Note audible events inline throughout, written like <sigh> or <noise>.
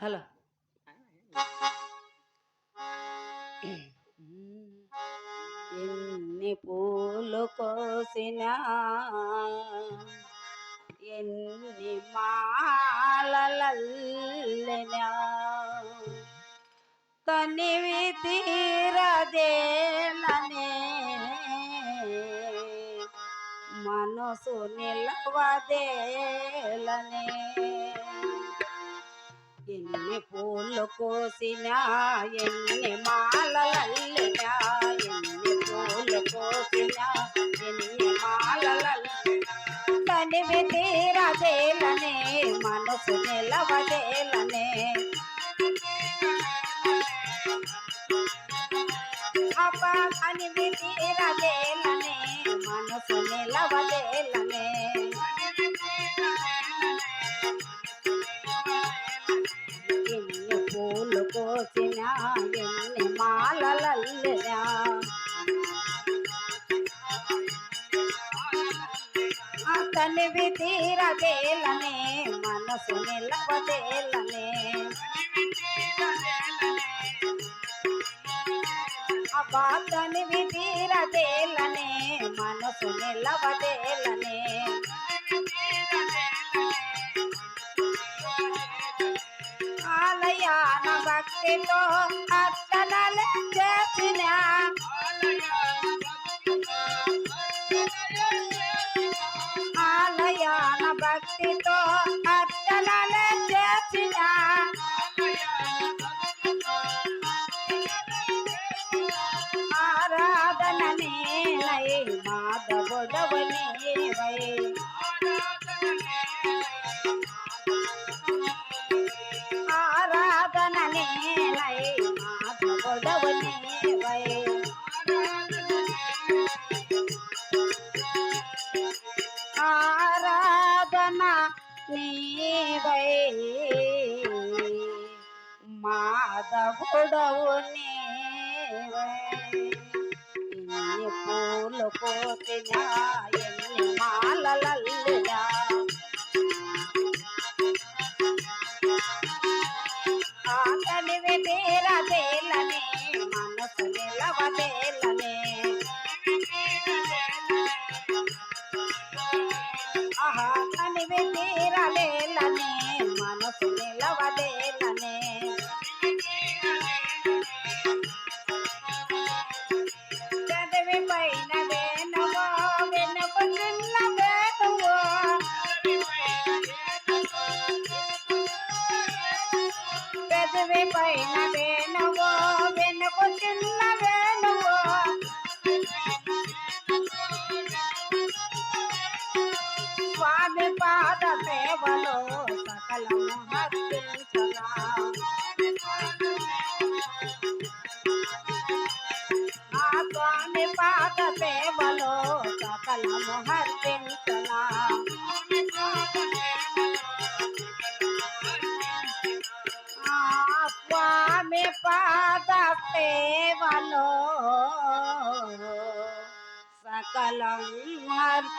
Hello. ఎన్ని పూలు కోసినా ఎన్ని మాలలల్లినా తనివి తీరదేలనే మనసు నిలవదేలనే. ఎన్ని పూలు కోసినా ఎన్ని మాలలల్లినా ఎన్ని పూలు కోసినా ఎన్ని మాలలల్లినా. తనివి తీరదేలనే మనసు నిలవదేలనే ತೀರ ಬೇಲನೆ ಮನಸ್ಸು ನಿಲ್ಲವ ಬೇಲನೆ ಅಪಾತನಿ ವಿಧೀರ ಬೇಲನೆ ಮನಸ್ಸು ನಿಲ್ಲವ ಬೇಲನೆ ಆಲಯಾನ ಭಕ್ತಿతో అత్తలల్ చేసి పూలు పోతే న్యాయం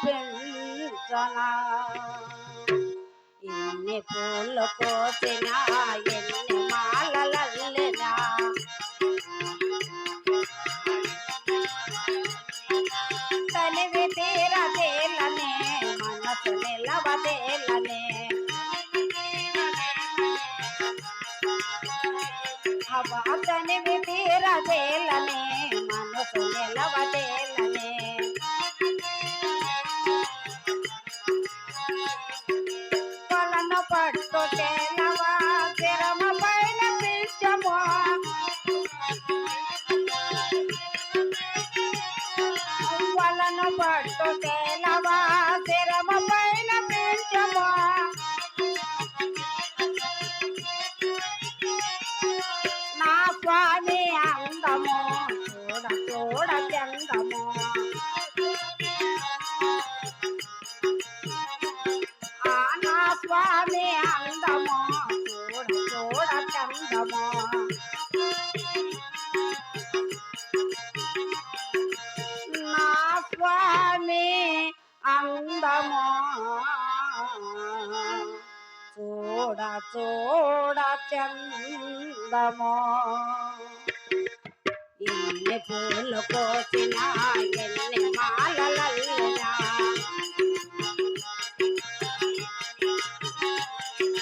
సమర్పించనా ఎన్ని పూలు కోసినా ఎన్ని మాలల చూడ చందమో ఎన్ని పూలు కోసినా ఎన్ని మాలలల్లినా.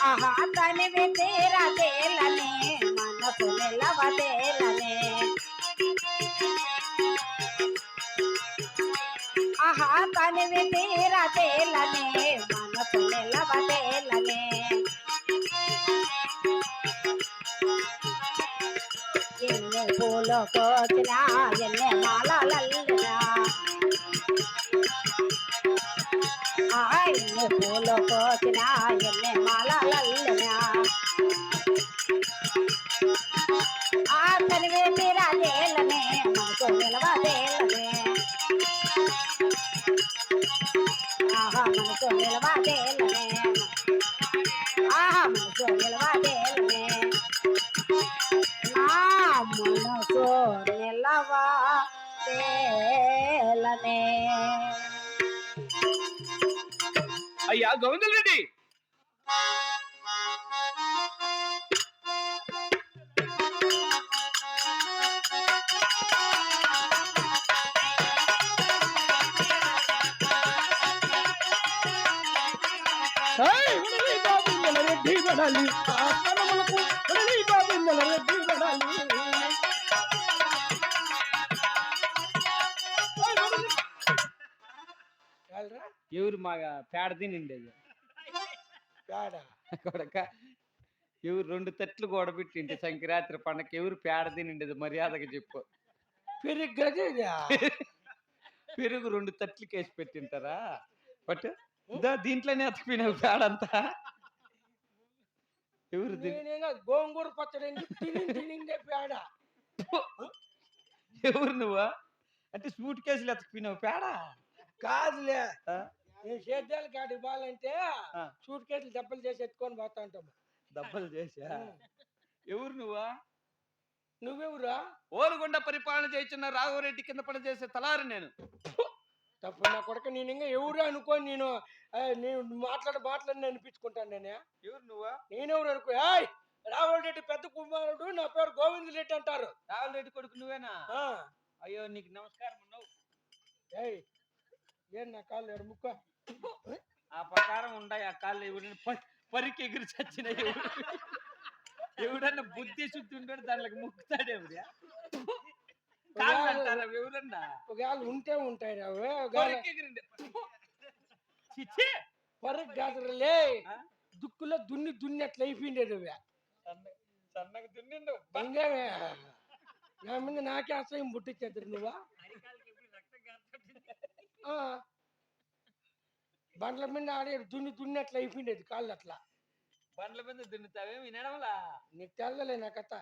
ఆహా తనివి తీరదేలనే మనసు నిలవదేలనే. ఆహా తనివి తీరదేలనే మనసు ఎన్ని పూలు కోసినా ఎన్ని మాలలల్లినా ఆ ఎన్ని పూలు అయ్యా గోవిందులు రెడ్డి ఏయ్, వినలే గోవిందుల రెడ్డి వెడలి ఆ కరములకు రెడ్డి ఎవరు మా పేడ తినిండేది పేడ. కొడక. ఎవరు రెండు తట్లు కూడబెట్టింటే సంక్రాంతి పండగ ఎవరు పేడ తినిండేది మర్యాదగా చెప్పు. పెరిగి పెరుగు రెండు తట్లు కేసి పెట్టింటారా? బట్ దీంట్లోనే అతికిపోయినావు పేడంతా. ఎవరు గోంగూర పచ్చడి పేడ. ఎవరు నువ్వు? అంటే సూట్ కేసులు ఎతకపోయినావు పేడ? కాదులే? నేను సేద్యాల కాడికి పోవాలంటే ఆ. సూట్ కేసులు దెబ్బలు చేసి ఎత్తుకొని పోతా ఉంటాము దెబ్బలు చేసా? ఎవరు నువ్వా? నువ్వెవరా ఓలుగొండ పరిపాలన చేస్తున్న రాఘవరెడ్డి కింద పని చేసే తలారి నేను. తప్పు నా కొడుక నేను ఇంకా ఎవరు అనుకోని నేను నేను మాట్లాడ మాట్లాడి అనిపించుకుంటాను నేనే. ఎవరు నువ్వా? నేనెవరు అనుకో? ఏయ్! రావుల రెడ్డి పెద్ద కుమారుడు నా పేరు గోవింద్ రెడ్డి అంటారు. రాఘవరెడ్డి కొడుకు నువ్వేనా? అయ్యో నీకు నమస్కారం నువ్వు ఏయ్! ఏం నా కాళ్ళు ఎడ ముక్క? ఆ ప్రకారం ఉండాయి ఆ కాళ్ళు ఎవరైనా పరికి ఎగిరి చచ్చిన ఎవడు? ఎవడన్నా బుద్ధి శుద్ధి ఉంటాడు దాంట్లోకి ముక్కుతాడు ఎవరియా కాళ్ళు అంటారా ఎవరన్నా ఒకవేళ ఉంటే ఉంటాయి పరికి ఎగిరిండే చిచ్చి! పరుగు కాదులే? దుక్కులో దున్ని దున్ని అట్లా అయిపోయిండేది సన్నగా దున్నిండు. ఇంకేమే? నా మీద నాకే అసహ్యం పుట్టించేద్దరు నువ్వా. బండ్ల మీద ఆడే దున్ని దున్ని అట్లా అయిపోయిండేది కాళ్ళు అట్లా బండ్ల మీద దున్నుతావే వినడంలా? నీకు తెల్లలే నా కథ.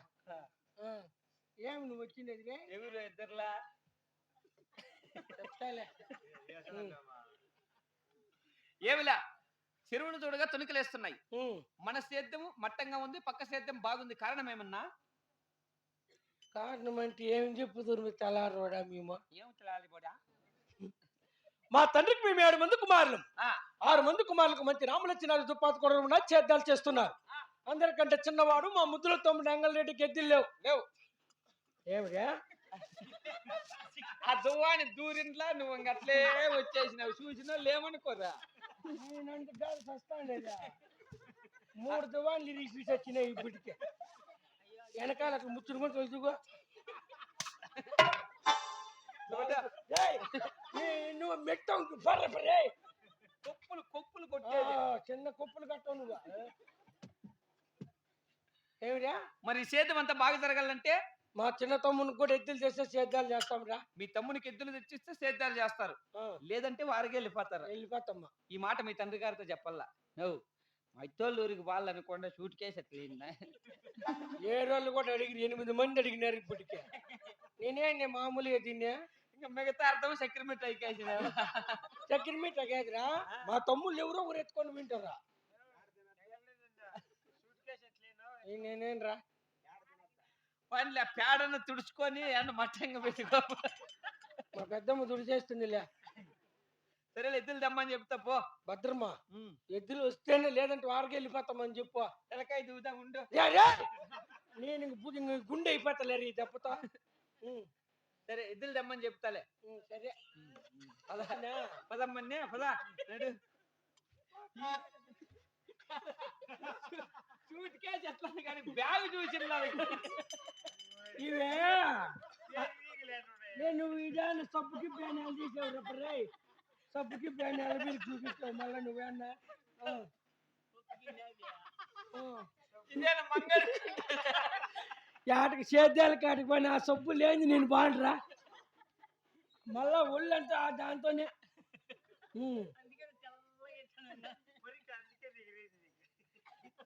ఏమి నువ్వు వచ్చిండేది? ఎవరు ఇద్దరులా? చెప్తాలే. ఏమిలా? చెరువును చూడగా తొణికలేస్తున్నాయి. మన సేద్యము మట్టంగా ఉంది పక్క సేద్యం బాగుంది. కారణం ఏమన్నా కారణం అంటే ఏం చెప్పుదురు మీ తెల్లారోడా మేము? ఏం తెలియాలిపోడా మా తండ్రికి మేము ఏడు మంది కుమారులు. ఆరు మంది కుమారులకు మంచి రామలచ్చినారు దుప్పాతి కొడవకుండా చేద్దాలు చేస్తున్నారు. అందరికంటే చిన్నవాడు మా ముద్దుల తమ్ముడు అంగళరెడ్డి గెద్దిలు లేవు. లేవు. ఏమిగా ఆ దువ్వాని దూరింట్లా నువ్వు అట్లే వచ్చేసినావు. చూసినా లేమనుకోరా మూడు దువాన్లు ఇరిగి వచ్చినాయి ఇప్పటికే. వెనకాల అట్లా ముచ్చుడు కూడా నువ్వు మెట్ట బర్ర బర్రే కొప్పులు కొప్పులు ఆ, కొట్టేది. చిన్న కుప్పలు కట్టవు నువ్వు. ఏమిరా? మరి సేద్యం అంతా బాగా జరగాలంటే? మా చిన్న తమ్మునికి కూడా ఎద్దులు చేస్తే సేద్యాలు చేస్తాం రా. మీ తమ్మునికి ఎద్దులు తెచ్చిస్తే సేద్యాలు చేస్తారు. లేదంటే వారికి వెళ్ళిపోతారు. వెళ్ళిపోతామ్మా ఈ మాట మీ తండ్రి గారితో చెప్పల్లా నువ్వు మత్తోళ్ళు ఊరికి వాళ్ళు అనుకోండి షూట్ కేసు ఏ రోజులు కూడా అడిగిరు ఎనిమిది మంది అడిగినారు ఇప్పటికే. నేను మామూలుగా తిన్నా ఇంకా మిగతా అర్థం సక్రమెంట్ అయికేసిన చక్కెర మీట కాదురా మా తమ్ముళ్ళు ఎవరో ఊరు ఎత్తుకొని వింటారా నేనేం రా పనిలే పేడను తుడుచుకొని అన్న మట్టంగా పెట్టుకో. మా పెద్దమ్మ దుడి చేస్తుందిలే సరే ఎద్దులు దమ్మని చెప్తా పో. భద్రమా. ఎద్దులు వస్తేనే లేదంటే వారికి వెళ్ళిపోతామని చెప్పు. తలకాయ దూదా ఉండు. నేను గుండె అయిపోతలేరు ఈ దెబ్బతో. సరే ఎద్దులు దమ్మని చెప్తాలే. సరే. పదమ్మన్నే పద నడు చూటికే చెప్తాను కానీ <laughs> బ్యాగ్ చూసి ఇవే నేను ఇదాన్ని సబ్బుకి ప్యానాలు తీసావు రేపరే సబ్బుకి ప్యానాలు మీరు చూపిస్తావు మళ్ళీ నువ్వేనా. ఇదేనా మంగళ ఆటకి సేద్యాల కాటికి పోయిన ఆ సబ్బు లేని నేను బాగుంటరా మళ్ళా ఒళ్ళంతా ఆ దాంతోనే.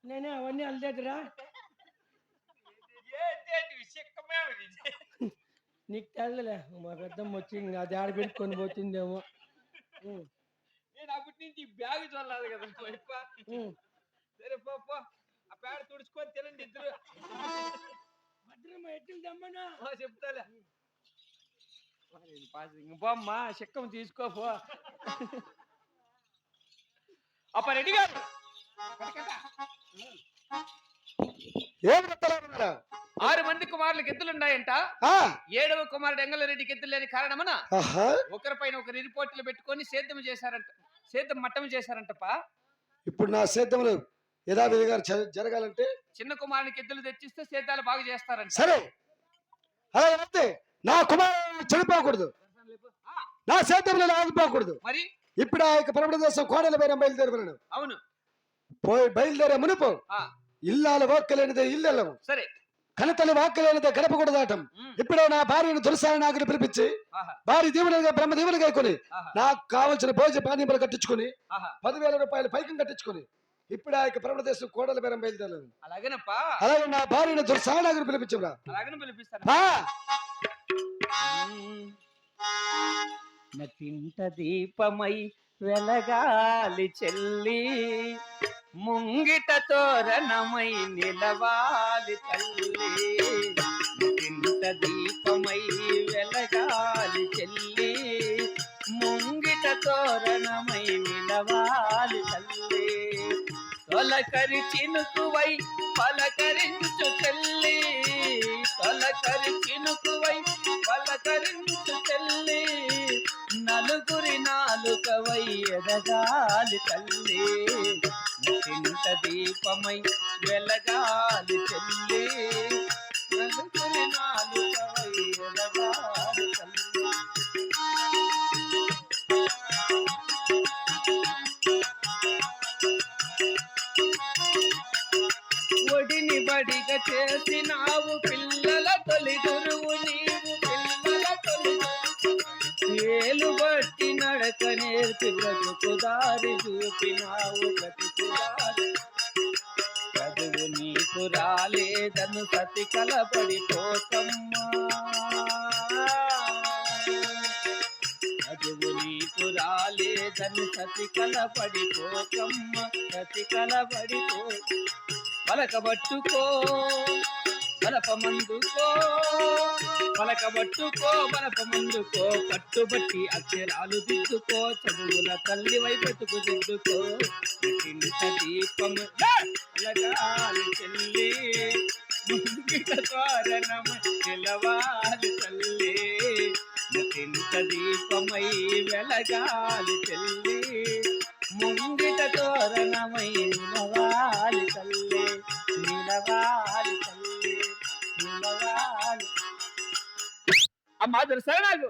నేనే అవన్నీ అల్లేదురా. నీకు తెల్లలే మా పెద్దమ్మ వచ్చి ఇంకా అది ఆడ పెట్టుకొని పోతుందేమో. నేను అప్పటి నుంచి బ్యాగ్ చూడలేదు కదా. సరే పో. ఆ పేడ తుడుచుకొని తినండి ఇద్దరు. భద్రమ్మ ఎట్లు దమ్మనా ఆ, చెప్తాలే. ఇంక పోమ్మా చిక్కం తీసుకో పో. అప్ప రెడీ గారు ఆరు మంది కుమారులకు ఎద్దులున్నాయంట ఏడవ కుమారుడు ఎంగళరెడ్డికి ఎద్దులు లేని కారణమున? ఒకరిపైన ఒకరు రిపోర్టులు పెట్టుకొని సేద్యం చేశారంట. సేద్యం మట్టం చేశారంటపా. ఇప్పుడు నా సేద్యములు యథావిధిగా జరగాలంటే చిన్న కుమారునికి ఎద్దులు తెచ్చిస్తే సేద్యాలు బాగా చేస్తారంట. సరే. అలా అయితే నా కుమారుడు చనిపోకూడదు. నా సేద్యములు ఆగిపోకూడదు. మరి? ఇప్పుడు ఆ యొక్క పరమణ దేశం కోడల పైన బయలుదేరవలను అవును. పోయి బయలుదేరే మునుపు ఇల్లాల వాక్కలేనిదే ఇల్లెళ్ళము. సరే. కనతలు వాక్కలేనిదే గడప కూడా దాటం ఇప్పుడే నా భార్యను దురసారి నాకుని పిలిపించి భార్య దీవునిగా బ్రహ్మ దీవునిగా కొని నాకు కావలసిన భోజన పానీయములు కట్టించుకొని పదివేల రూపాయలు పైకం కట్టించుకొని ఇప్పుడు ఆ యొక్క పరమణ దేశం కోడల పేరం బయలుదేరాను అలాగేనప్పా? అలాగే నా భార్యను దుర్సానాగని పిలిపించరా అలాగనే పిలిపిస్తాను. ఆ నటింట దీపమై వెలగాలి చెల్లి. ముంగిట తోరణమై నిలవాలి తల్లి. నటింట దీపమై వెలగాలి చెల్లి. ముంగిట తోరణమై నిలవాలి తొలకరి చినుకువై పలకరించు చెల్లి. తొలకరి చినుకువై పలకరించు చెల్లి. నలుగురి నాలుకవై ఎదగాలి తల్లి. నటింట దీపమై వెలగాలి చెల్లి. నడక నేర్పి బ్రతుకు దారి చూపినావు బ్రతుకు చదువు నీకు రాలేదను సతి కలబడిపోతమ్మా చదువు నీకు రాలేదను సతి కలబడిపోకమ్మ సతి కలబడిపో పలకబట్టుకో బలపమందుకో పలకబట్టుకో బలపమందుకో పట్టుబట్టి అక్షరాలు దిద్దుకో చదువుల తల్లి వైపెతుకు దిద్దుకో దీపము లగాలి చెల్లి ముంగిట తోరణం నిలవాలి తల్లి. నటింత దీపమై వెలగాలి చెల్లి ముంగిట తోరణమై తెలుసా నాకు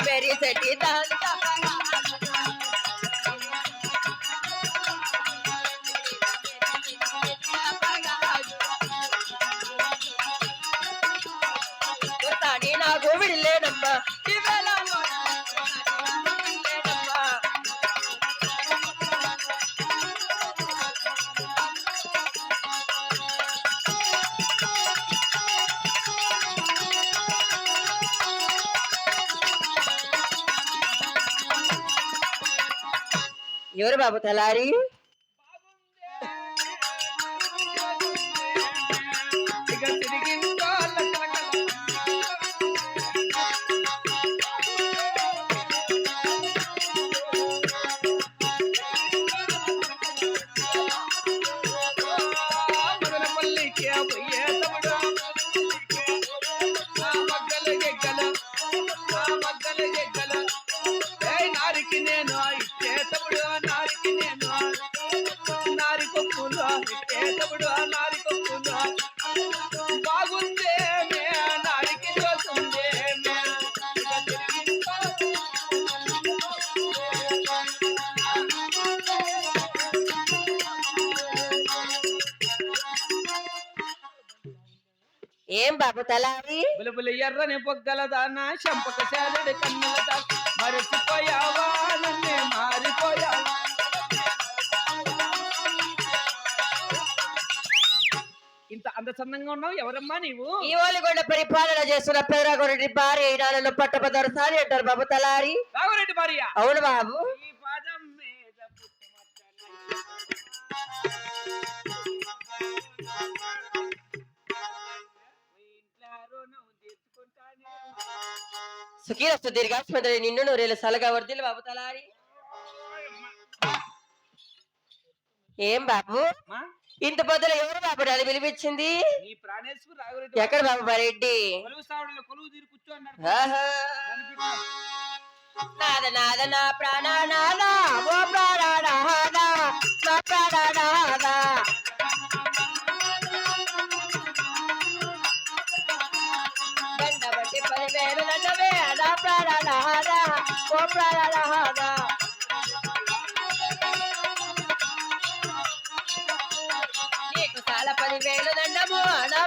पेरीसाठी दहा ఎవరు బాబు తలారి? తలారి? బులబుల ఎర్రని బొగ్గల దాన శంపక శాలుడి కన్నుల దాన మరచిపోయావా? నన్నే మారిపోయావా? ఇంత అందచందంగా ఉన్నావు? ఎవరమ్మా నీవు? ఈ ఓలిగొండ పరిపాలన చేస్తున్న పేరాగొరటి భార్య ఈనాలలో పట్టపదరసారి అంటారు బాబు తలారి. రాఘవరెడ్డి భార్య. అవును బాబు. సుఖీరస్తు దీర్ఘాస్పత్రి నిన్ను నూరేళ్ళు సలగా వర్దిలు బాబు తలారి. ఏం బాబు? ఇంత పొద్దున ఎవరు బాబు నన్ను పిలిపించింది? ఎక్కడ బాబు మరెడ్డి? కొలువు సావడంలో కొలువు తీరు కూర్చో అన్నాడు. ఆహా. నాద నాద నా ప్రాణ నాద ఓ ప్రాణ. ఓ నీకు చాలా పదివేలు దండము నా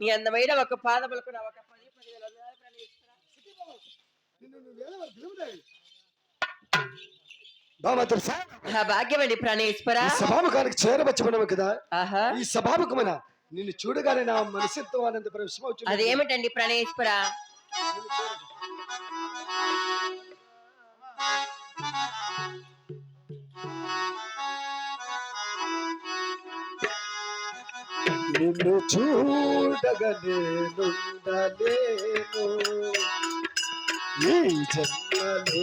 నీ అందమైన ఒక పాదములకు నా ఒక పది పదివేల వందనాలు ప్రణేశ్వర. భాగ్యమండి ప్రాణేశ్వర. సభాముఖానికి చేరవచ్చు మనము కదా. ఆహా. ఈ సభాముఖమన నిన్ను చూడగానే నా మనసుతో ఆనంద ప్రవేశం అవుతుంది అదేమిటండి ప్రాణేశ్వర? నిన్ను చూడగా నీ జన్మలో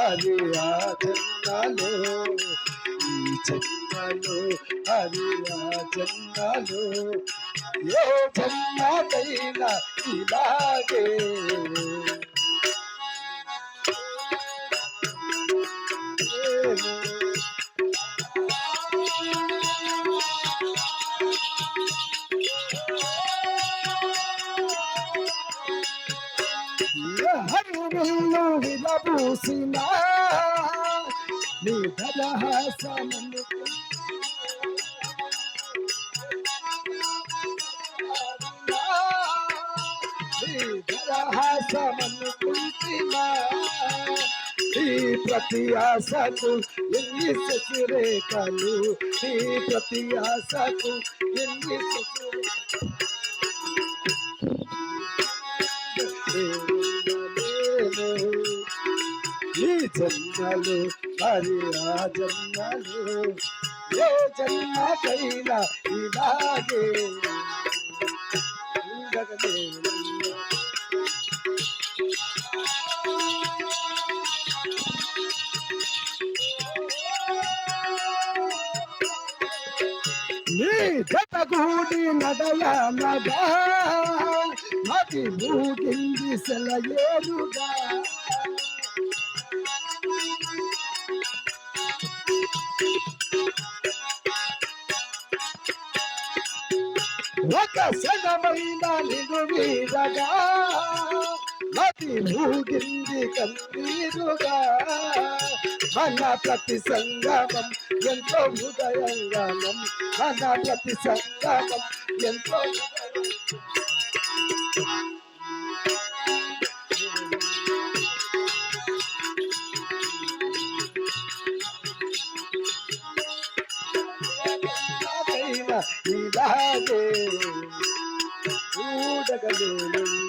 అది ఆ జన్మలో ఈ జన్మలో అది ఆ జన్మలో ఏ జన్మకైనా ఇలాగే. హరివిల్లు విలబూసిన నీ ధరహాసమను నీ ధరహాసమను కుంటినా ఈ ప్రతి ఆశకు ఎన్ని శశిరేఖలు ఈ ప్రతి ఆశకు ఎన్ని జన్మలు మరి ఆ జన్మలు ఏ జన్మకైనా ఇలాగే ఉండగలేను. నీ జతగూడి నడయనగా అది మూగింది సెలయేరుగా ఒక సగమైన నిన్ను మూగింది కన్నీరుగా. మన ప్రతి సంగమం ఎంతో హృదయంగమం మన ప్రతి సంగమం ఎంతో ఇలాగే చూడగలేనున్నదేమి.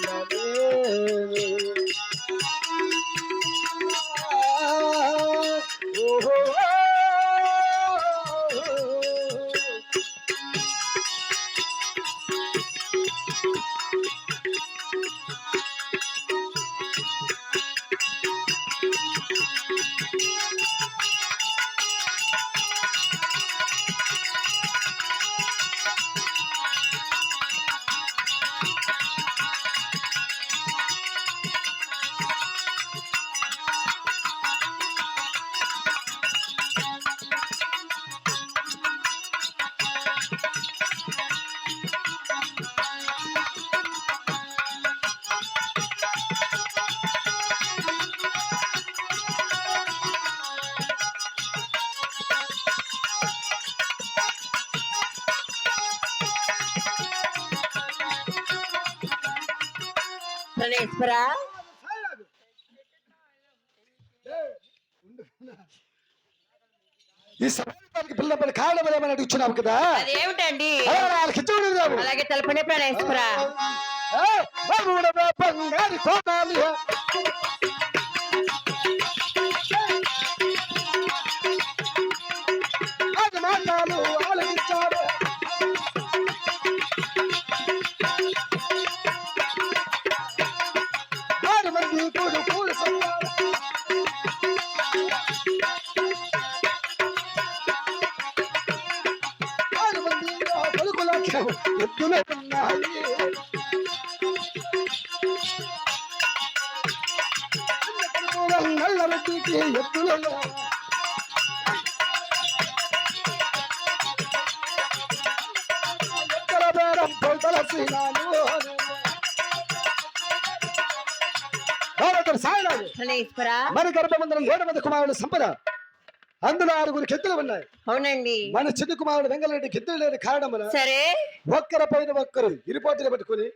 ప్రణేశ్వర ఈ సమయానికి పిల్లపడి కారణం ఏమని అడుగుతున్నావు కదా అదేమిటండి వాళ్ళకి. అలాగే తెలపండి ప్రణేశ్వర బంగారు కోటాలి. ఏడు మంది కుమారుడు సంపద. అందులో ఆరుగురు కెత్తులు ఉన్నాయి. అవునండి. మన చిన్న కుమారుడు వెంగళరెడ్డి కెత్తులు లేని కారణమున సరే. ఒక్కరి పైన ఒక్కరు ఇరుపోటులు పెట్టుకుని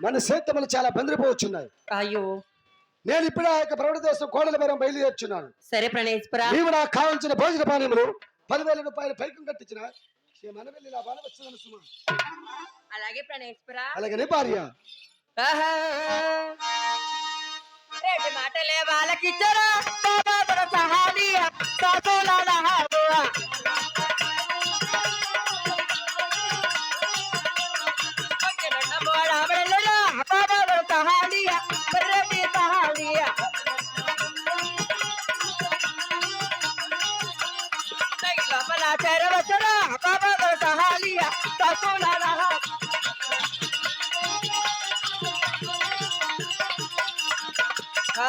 మన సేత్తములు చాలా బందిరిపోవచ్చున్నాయి. అయ్యో. నేను ఇప్పుడే ఆ యొక్క ప్రవణ దేశం కోడల బేరం బయలుదేరుచున్నాను. సరే ప్రణేశ్వర నీవు నాకు కావాల్సిన భోజన పానీయములు పదివేల రూపాయలు పైకం కట్టించిన మన వెళ్ళి నా బాల వచ్చిందని సుమా. అలాగే ప్రణేశ్వర అలాగనే భార్య. रेड माटले बाल किचरा बाबा बड़ा सहानिया सासू लाला हाबुआ चेहरा बचरा बाबा बड़ा सहानिया सासू लाला हाबुआ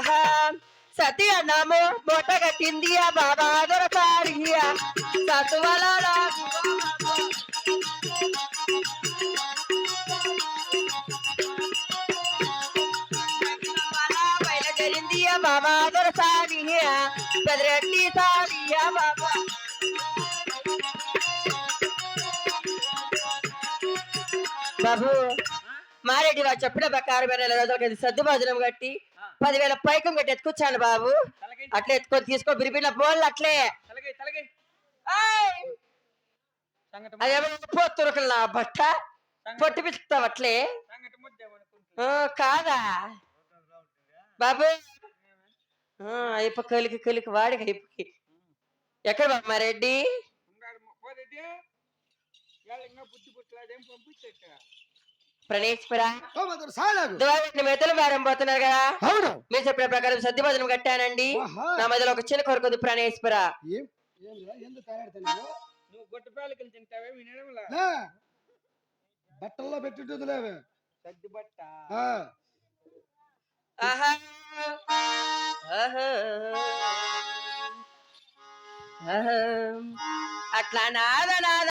సహానియ, సాసోలాల హాదువా. ఆహా సతి అన్నాము మూట ఆ బాబా దొరకాడియా సత్వల బయలుదేరింది ఆ బాబా. బాబా బాబు మారెడ్డి వారు చెప్పిన ప్రకారం నెల రోజులకి కట్టి పదివేల పైకం కట్టి ఎత్తుకొచ్చాను బాబు. అట్లా ఎత్తుకొని తీసుకో బిరిపిల్ల పోళ్ళు అట్లే. పోతురుకులు నా బట్ట? పొట్టి పిస్తావు అట్లే? కాదా? బాబు. అయిపో కలికి కలికి వాడికి అయిపోయి ఎక్కడ బాబు ప్రణేశ్వర మెతలు కదా. అవును. మీరు చెప్పిన ప్రకారం సద్ది భోజనం కట్టానండి. నా మధ్యలో ఒక చిన్న కొరకు ప్రణేశ్వర బట్టల్లో బట్ట. ఆహా. ఆహా. అట్లా నాద నాద.